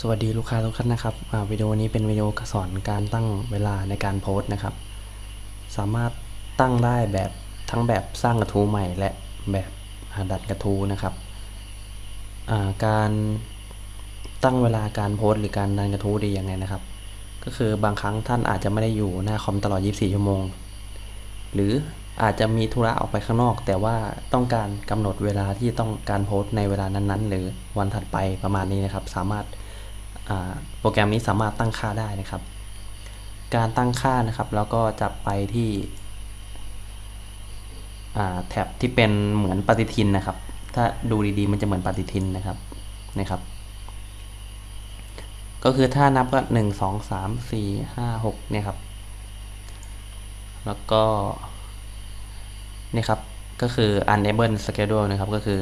สวัสดีลูกค้าทุกท่านนะครับวิดีโอนี้เป็นวิดีโอสอนการตั้งเวลาในการโพสต์นะครับ สามารถตั้งได้แบบทั้งแบบสร้างกระทู้ใหม่ และแบบอัดกระทู้นะครับาการตั้งเวลาการโพสต์หรือการดันกระทู้ดียังไงนะครับ ก็คือบางครั้งท่านอาจจะไม่ได้อยู่หน้าคอมตลอด 24 ชั่วโมง หรืออาจจะมีธุระออกไปข้างนอก แต่ว่าต้องการกำหนดเวลาที่ต้องการโพสต์ในเวลานั้นๆ หรือวันถัดไปประมาณนี้นะครับ สามารถ โปรแกรมนี้สามารถตั้งค่าได้นะครับ การตั้งค่านะครับ แล้วก็จะไปที่แท็บที่เป็นเหมือนปฏิทินนะครับ ถ้าดูดีๆ มันจะเหมือนปฏิทินนะครับนะครับ ก็คือถ้านับก็หนึ่งสองสามสี่ห้าหกเนี่ยครับ แล้วก็นี่ครับก็คือ unable schedule นะครับก็คือ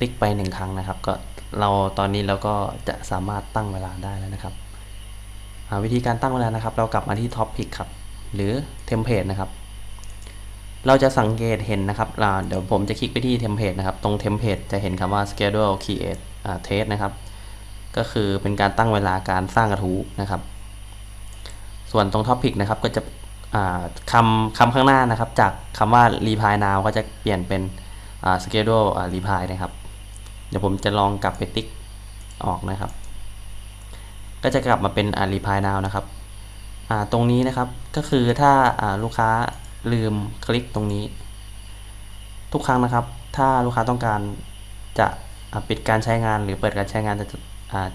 ติ๊กไปหนึ่งครั้งนะครับ ก็เราตอนนี้เราก็จะสามารถตั้งเวลาได้แล้วนะครับอ่าวิธีการตั้งเวลานะครับ เรากลับมาที่ topic ครับ หรือ template นะครับ เราจะสังเกตเห็นนะครับอ่าเดี๋ยวผมจะคลิกไปที่ template นะครับ ตรง template จะเห็นคำว่า schedule create test นะครับ ก็คือเป็นการตั้งเวลาการสร้างกระทู้นะครับ ส่วนตรง topic นะครับก็จะอ่าคำคำข้างหน้านะครับ จากคำว่า reply now ก็จะเปลี่ยนเป็น schedule reply นะครับ เดี๋ยวผมจะลองกลับไปติ๊กออกนะครับ ก็จะกลับมาเป็นอา reply now นะครับตรงนี้นะครับก็คือถ้าาลูกค้าลืมคลิกตรงนี้ ทุกครั้งนะครับ ถ้าลูกค้าต้องการจะปิดการใช้งานหรือเปิดการใช้งานจะ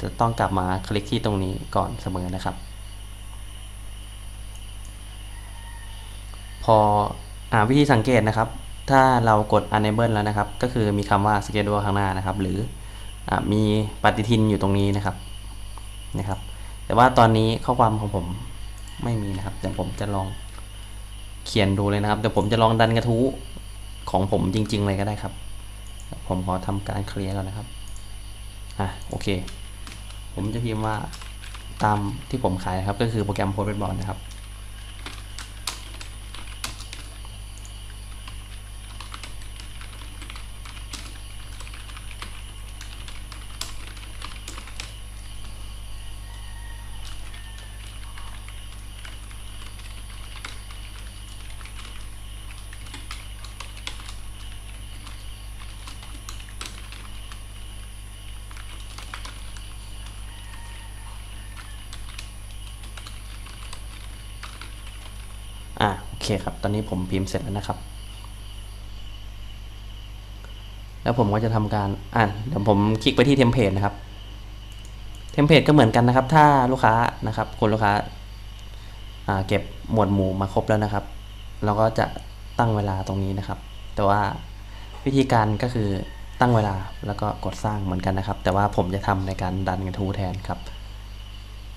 จะต้องกลับมาคลิกที่ตรงนี้ก่อนเสมอนะครับ พออวิธีสังเกตนะครับ ถ้าเรากด enable แล้วนะครับ ก็คือมีคำว่า schedule ข้างหน้านะครับ หรืออมีปฏิทินอยู่ตรงนี้นะครับนะครับ แต่ว่าตอนนี้ข้อความของผมไม่มีนะครับเดี๋ยวผมจะลองเขียนดูเลยนะครับเดี๋ยวผมจะลองดันกระทู้ของผมจริง ๆ เลยก็ได้ครับ ผมขอทำการเคลียร์ก่อนนะครับอะโอเค ผมจะพิมพ์ว่าตามที่ผมขายนะครับ ก็คือโปรแกรมโพสต์บอร์ดนะครับ อ่าโอเคครับ ตอนนี้ผมพิมพ์เสร็จแล้วนะครับ แล้วผมก็จะทำการอ่านเดี๋ยวผมคลิกไปที่เทมเพลตนะครับเทมเพลตก็เหมือนกันนะครับ ถ้าลูกค้านะครับคุณลูกค้าอ่าเก็บหมวดหมู่มาครบแล้วนะครับ เราก็จะตั้งเวลาตรงนี้นะครับ แต่ว่าวิธีการก็คือตั้งเวลาแล้วก็กดสร้างเหมือนกันนะครับ แต่ว่าผมจะทำในการดันกระทู้แทนครับ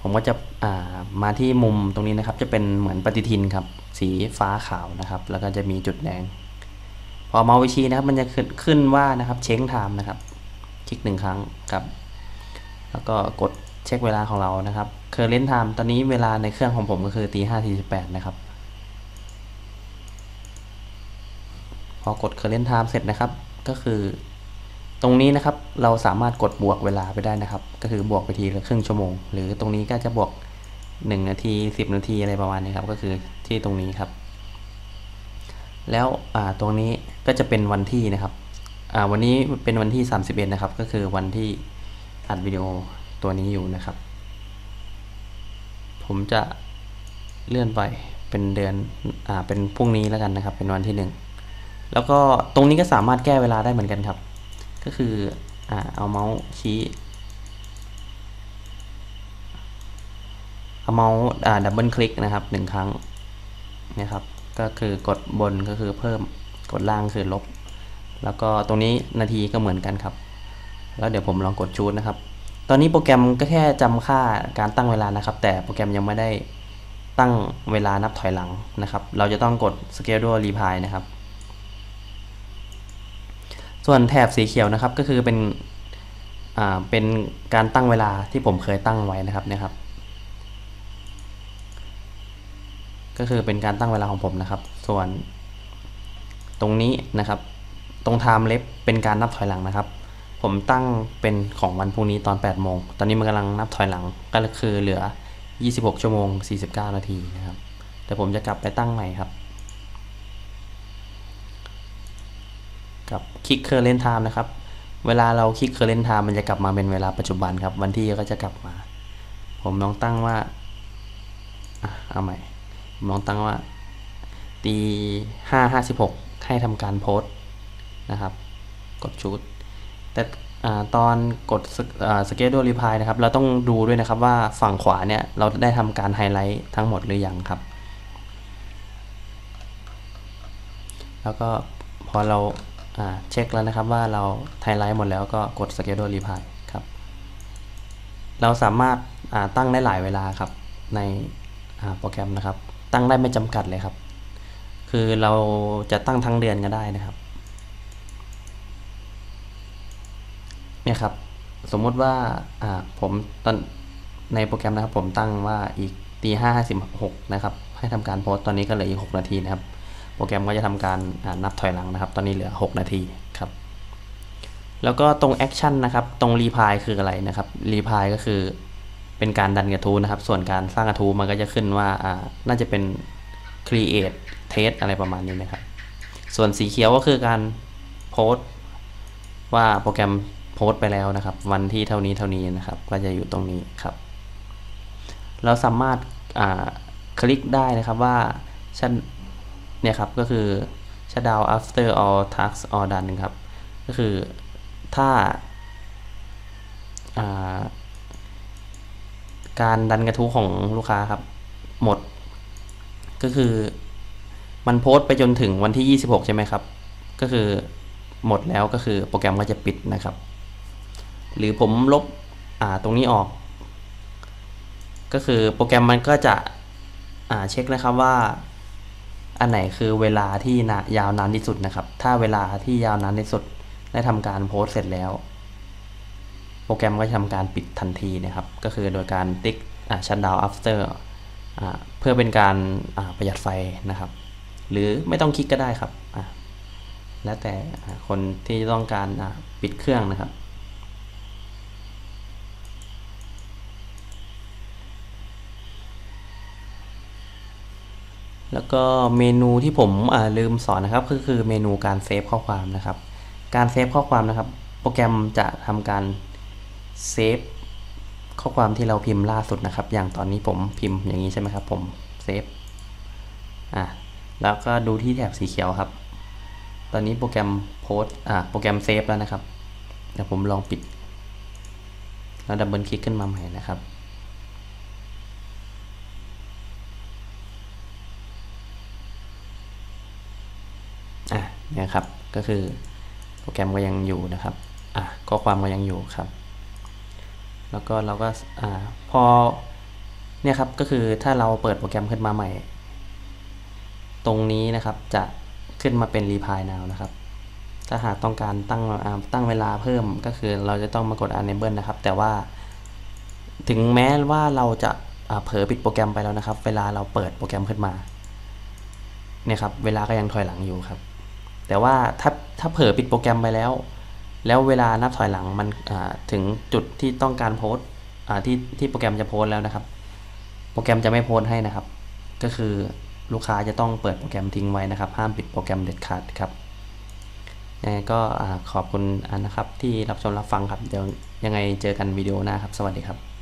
ผมก็จะอ่ามาที่มุมตรงนี้นะครับ จะเป็นเหมือนปฏิทินครับ สีฟ้าขาวนะครับ แล้วก็จะมีจุดแดง พอเมาส์ไปชี้นะครับ มันจะขึ้นขึ้นว่านะครับเช็คไทม์นะครับ คลิกหนึ่งครั้งครับ แล้วก็กดเช็คเวลาของเรานะครับเคอร์เรนไทม์ตอนนี้เวลาในเครื่องของผมก็คือตีห้าทีสิบแปดนะครับ พอกด current time เสร็จนะครับ ก็คือ ตรงนี้นะครับเราสามารถกดบวกเวลาไปได้นะครับ ก็คือบวกไปทีละครึ่งชั่วโมง หรือตรงนี้ก็จะบวก 1 นาที 10 นาทีอะไรประมาณนี้ครับก็คือที่ตรงนี้ครับ แล้วตรงนี้ก็จะเป็นวันที่นะครับวันนี้เป็นวันที่ 31 นะครับ ก็คือวันที่อัดวิดีโอตัวนี้อยู่นะครับ ผมจะเลื่อนไปเป็นเดือนอ่าเป็นพรุ่งนี้แล้วกันนะครับ เป็นวันที่หนึ่งแล้วก็ตรงนี้ก็สามารถแก้เวลาได้เหมือนกันครับ ก็คืออ่าเอาเมาส์ชี้ เอาเมาส์อ่าดับเบิลคลิกนะครับหนึ่งครั้งนะครับ ก็คือกดบนก็คือเพิ่มกดล่างคือลบ แล้วก็ตรงนี้นาทีก็เหมือนกันครับ แล้วเดี๋ยวผมลองกดชูดนะครับ ตอนนี้โปรแกรมก็แค่จำค่าการตั้งเวลานะครับ แต่โปรแกรมยังไม่ได้ตั้งเวลานับถอยหลังนะครับ เราจะต้องกด schedule reply นะครับ ส่วนแถบสีเขียวนะครับก็คือเป็น อ่า เป็นการตั้งเวลาที่ผมเคยตั้งไว้นะครับนะครับ ก็คือเป็นการตั้งเวลาของผมนะครับ ส่วนตรงนี้นะครับ ตรง time เล็บเป็นการนับถอยหลังนะครับผผมตั้งเป็นของวันพรุ่งนี้ตอน8โมง ตอนนี้มันกำลังนับถอยหลัง ก็คือเหลือ 26 ชั่วโมง 49 นาทีนะครับแต่ผมจะกลับไปตั้งใหม่ครับ กับคลิก current time นะครับ เวลาเราคลิก current time มันจะกลับมาเป็นเวลาปัจจุบันครับ วันที่ก็จะกลับมา ผมลองตั้งว่า อะ เอาใหม่ ผมองตั้งว่าตีห้าห้าสิบหกให้ทำการโพสต์นะครับ กดชุด แต่ตอนกดสเกจดูรีพายนะครับ เราต้องดูด้วยนะครับว่าฝั่งขวาเนี่ย เราได้ทำการไฮไลท์ทั้งหมดหรือยังครับ แล้วก็พอเราเช็คแล้วนะครับว่าเราไฮไลท์หมดแล้วก็กด schedule reply ครับ เราสามารถตั้งได้หลายเวลาครับในโปรแกรมนะครับ ตั้งได้ไม่จำกัดเลยครับ คือเราจะตั้งทั้งเดือนก็ได้นะครับ เนี่ยครับ สมมุติว่าอ่าผมตอนในโปรแกรมนะครับ ผมตั้งว่าอีกตีห้าห้าสิบหกนะครับ ให้ทำการโพสต์ตอนนี้ก็เหลืออีกหกนาทีนะครับ โปรแกรมก็จะทำการนับถอยหลังนะครับ ตอนนี้เหลือ6นาทีครับ แล้วก็ตรงแอคชั่นนะครับ ตรงรีพายคืออะไรนะครับรีพายก็คือ เป็นการดันกระทู้นะครับ ส่วนการสร้างกระทู้มันก็จะขึ้นว่าอ่าน่าจะเป็น create test อะไรประมาณนี้นะครับ ส่วนสีเขียวก็คือการโพสต์ว่าโปรแกรมโพสต์ไปแล้วนะครับ วันที่เท่านี้เท่านี้นะครับ ก็จะอยู่ตรงนี้ครับ เราสามารถคลิกได้นะครับว่าฉันเนี่ยครับก็คือ shut down after all tasks are done ครับ ก็คือถ้า การดันกระทู้ของลูกค้าครับ หมด ก็คือ มันโพสต์ไปจนถึงวันที่ 26 ใช่ไหมครับ ก็คือหมดแล้วก็คือโปรแกรมก็จะปิดนะครับ หรือผมลบตรงนี้ออก ก็คือโปรแกรมมันก็จะเช็คนะครับว่า อันไหนคือเวลาที่นายาวนานที่สุดนะครับ ถ้าเวลาที่ยาวนานที่สุดได้ทำการโพสเสร็จแล้ว โปรแกรมก็จะทำการปิดทันทีนะครับ ก็คือโดยการติ๊กชันดาว after เพื่อเป็นการประหยัดไฟนะครับ หรือไม่ต้องคลิกก็ได้ครับ แล้วแต่คนที่ต้องการปิดเครื่องนะครับแล้วก็เมนูที่ผมลืมสอนนะครับก็คือเมนูการเซฟข้อความนะครับ การเซฟข้อความนะครับ โปรแกรมจะทำการ เซฟข้อความที่เราพิมพ์ล่าสุดนะครับ อย่างตอนนี้ผมพิมพ์อย่างนี้ใช่ไหมครับ ผมเซฟอะแล้วก็ดูที่แถบสีเขียวครับ ตอนนี้โปรแกรมโพสอ่าโปรแกรมเซฟแล้วนะครับเดี๋ยวผมลองปิด แล้วดับเบิลคลิกขึ้นมาใหม่นะครับอะเนี่ยครับก็คือโปรแกรมก็ยังอยู่นะครับอะข้อความก็ยังอยู่ครับ แล้วก็เราก็อพอเนี่ยครับก็คือถ้าเราเปิดโปรแกรมขึ้นมาใหม่ ตรงนี้นะครับจะขึ้นมาเป็น reply now นะครับ ถ้าหากต้องการตั้งตั้งเวลาเพิ่มก็คือเราจะต้องมากด enable นะครับ แต่ว่า ถึงแม้ว่าเราจะเผลอปิดโปรแกรมไปแล้วนะครับ เวลาเราเปิดโปรแกรมขึ้นมาเนี่ยครับเวลาก็ยังถอยหลังอยู่ครับ แต่ว่าถ้าถ้าเผลอปิดโปรแกรมไปแล้ว แล้วเวลานับถอยหลังมันถึงจุดที่ต้องการโพสที่ที่โปรแกรมจะโพสแล้วนะครับ โปรแกรมจะไม่โพสให้นะครับ ก็คือลูกค้าจะต้องเปิดโปรแกรมทิ้งไว้นะครับ ห้ามปิดโปรแกรมเด็ดขาดครับยังไงก็ขอบคุณนะครับที่รับชมรับฟังครับเดี๋ยวยังไงเจอกันวิดีโอหน้าครับ สวัสดีครับ